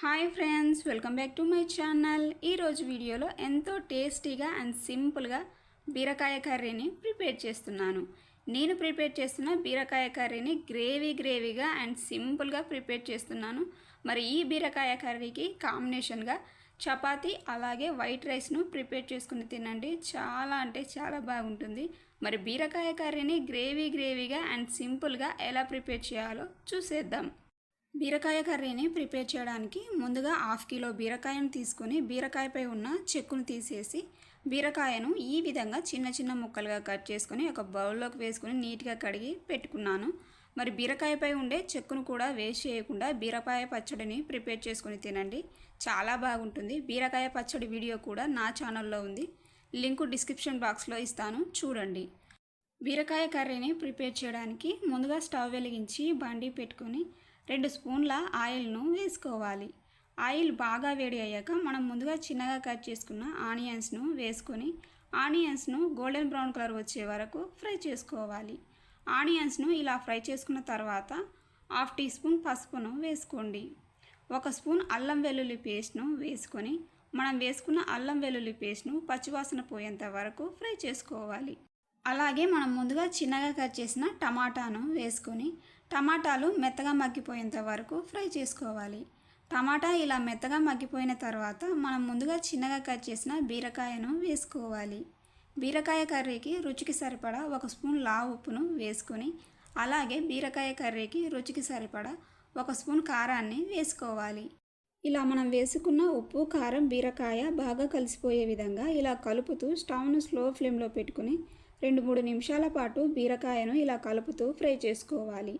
Hi friends welcome back to my channel. ఈరోజు వీడియోలో ఎంతో టేస్టీగా అండ్ సింపుల్గా బీరకాయ కర్రీని ప్రిపేర్ చేస్తున్నాను. నేను ప్రిపేర్ చేస్తున్న బీరకాయ కర్రీని గ్రేవీ గ్రేవీగా అండ్ సింపుల్గా ప్రిపేర్ చేస్తున్నాను. మరి ఈ బీరకాయ కర్రీకి కాంబినేషన్గా చపాతీ అలాగే వైట్ రైస్ను ప్రిపేర్ చేసుకుని తినండి. చాలా అంటే చాలా బాగుంటుంది. మరి బీరకాయ కర్రీని గ్రేవీ గ్రేవీగా అండ్ సింపుల్గా ఎలా ప్రిపేర్ చేయాలో చూసేద్దాం. బీరకాయ కర్రీని ప్రిపేర్ చేయడానికి ముందుగా హాఫ్ కిలో బీరకాయను తీసుకొని బీరకాయపై ఉన్న చెక్కును తీసేసి బీరకాయను ఈ విధంగా చిన్న చిన్న ముక్కలుగా కట్ చేసుకొని ఒక బౌల్లోకి వేసుకొని నీట్గా కడిగి పెట్టుకున్నాను. మరి బీరకాయపై ఉండే చెక్కును కూడా వేస్ట్ చేయకుండా బీరకాయ పచ్చడిని ప్రిపేర్ చేసుకొని తినండి. చాలా బాగుంటుంది. బీరకాయ పచ్చడి వీడియో కూడా నా ఛానల్లో ఉంది. లింకు డిస్క్రిప్షన్ బాక్స్లో ఇస్తాను. చూడండి. బీరకాయ కర్రీని ప్రిపేర్ చేయడానికి ముందుగా స్టవ్ వెలిగించి బండి పెట్టుకొని రెండు స్పూన్ల ఆయిల్ను వేసుకోవాలి. ఆయిల్ బాగా వేడి అయ్యాక మనం ముందుగా చిన్నగా కట్ చేసుకున్న ఆనియన్స్ను వేసుకొని ఆనియన్స్ను గోల్డెన్ బ్రౌన్ కలర్ వచ్చే వరకు ఫ్రై చేసుకోవాలి. ఆనియన్స్ను ఇలా ఫ్రై చేసుకున్న తర్వాత హాఫ్ టీ స్పూన్ పసుపును వేసుకోండి. ఒక స్పూన్ అల్లం వెల్లుల్లి పేస్ట్ను వేసుకొని మనం వేసుకున్న అల్లం వెల్లుల్లి పేస్ట్ను పచ్చివాసన పోయేంత వరకు ఫ్రై చేసుకోవాలి. అలాగే మనం ముందుగా చిన్నగా కట్ చేసిన టమాటాను వేసుకొని టమాటాలు మెత్తగా మగ్గిపోయేంత వరకు ఫ్రై చేసుకోవాలి. టమాటా ఇలా మెత్తగా మగ్గిపోయిన తర్వాత మనం ముందుగా చిన్నగా కట్ చేసిన బీరకాయను వేసుకోవాలి. బీరకాయ కర్రీకి రుచికి సరిపడా ఒక స్పూన్ లా ఉప్పును వేసుకొని అలాగే బీరకాయ కర్రీకి రుచికి సరిపడా ఒక స్పూన్ కారాన్ని వేసుకోవాలి. ఇలా మనం వేసుకున్న ఉప్పు కారం బీరకాయ బాగా కలిసిపోయే విధంగా ఇలా కలుపుతూ స్టవ్ను స్లో ఫ్లేమ్లో పెట్టుకుని రెండు మూడు నిమిషాల పాటు బీరకాయను ఇలా కలుపుతూ ఫ్రై చేసుకోవాలి.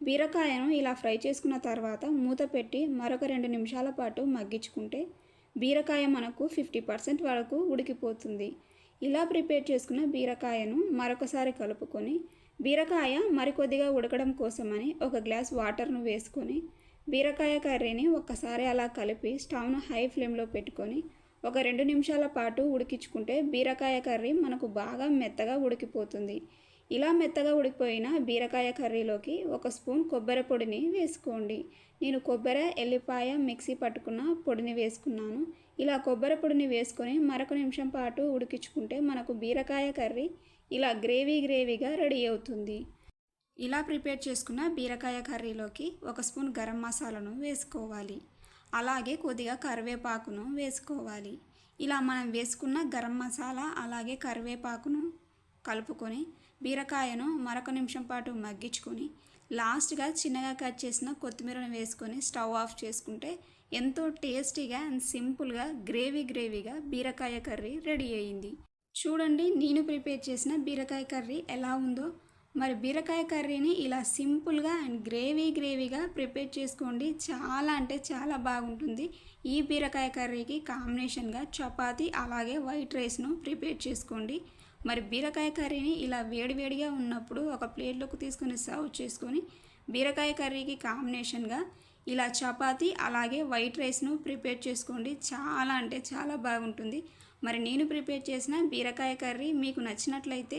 బీరకాయను ఇలా ఫ్రై చేసుకున్న తర్వాత మూత పెట్టి మరొక రెండు నిమిషాల పాటు మగ్గించుకుంటే బీరకాయ మనకు ఫిఫ్టీ పర్సెంట్ వరకు ఉడికిపోతుంది. ఇలా ప్రిపేర్ చేసుకున్న బీరకాయను మరొకసారి కలుపుకొని బీరకాయ మరికొద్దిగా ఉడకడం కోసమని ఒక గ్లాస్ వాటర్ను వేసుకొని బీరకాయ కర్రీని ఒక్కసారి అలా కలిపి స్టవ్ను హై ఫ్లేమ్లో పెట్టుకొని ఒక రెండు నిమిషాల పాటు ఉడికించుకుంటే బీరకాయ కర్రీ మనకు బాగా మెత్తగా ఉడికిపోతుంది. ఇలా మెత్తగా ఉడికిపోయిన బీరకాయ కర్రీలోకి ఒక స్పూన్ కొబ్బరి పొడిని వేసుకోండి. నేను కొబ్బరి ఎల్లిపాయ మిక్సీ పట్టుకున్న పొడిని వేసుకున్నాను. ఇలా కొబ్బరి పొడిని వేసుకొని మరొక నిమిషం పాటు ఉడికించుకుంటే మనకు బీరకాయ కర్రీ ఇలా గ్రేవీ గ్రేవీగా రెడీ అవుతుంది. ఇలా ప్రిపేర్ చేసుకున్న బీరకాయ కర్రీలోకి ఒక స్పూన్ గరం మసాలాను వేసుకోవాలి. అలాగే కొద్దిగా కరివేపాకును వేసుకోవాలి. ఇలా మనం వేసుకున్న గరం మసాలా అలాగే కరివేపాకును కలుపుకొని బీరకాయను మరొక నిమిషం పాటు మగ్గించుకొని లాస్ట్గా చిన్నగా కట్ చేసిన కొత్తిమీరను వేసుకొని స్టవ్ ఆఫ్ చేసుకుంటే ఎంతో టేస్టీగా అండ్ సింపుల్గా గ్రేవీ గ్రేవీగా బీరకాయ కర్రీ రెడీ అయింది. చూడండి నేను ప్రిపేర్ చేసిన బీరకాయ కర్రీ ఎలా ఉందో. మరి బీరకాయ కర్రీని ఇలా సింపుల్గా అండ్ గ్రేవీ గ్రేవీగా ప్రిపేర్ చేసుకోండి. చాలా అంటే చాలా బాగుంటుంది. ఈ బీరకాయ కర్రీకి కాంబినేషన్గా చపాతీ అలాగే వైట్ రైస్ను ప్రిపేర్ చేసుకోండి. మరి బీరకాయ కర్రీని ఇలా వేడివేడిగా ఉన్నప్పుడు ఒక ప్లేట్లోకి తీసుకొని సర్వ్ చేసుకొని బీరకాయ కర్రీకి కాంబినేషన్గా ఇలా చపాతీ అలాగే వైట్ రైస్ను ప్రిపేర్ చేసుకోండి. చాలా అంటే చాలా బాగుంటుంది. మరి నేను ప్రిపేర్ చేసిన బీరకాయ కర్రీ మీకు నచ్చినట్లయితే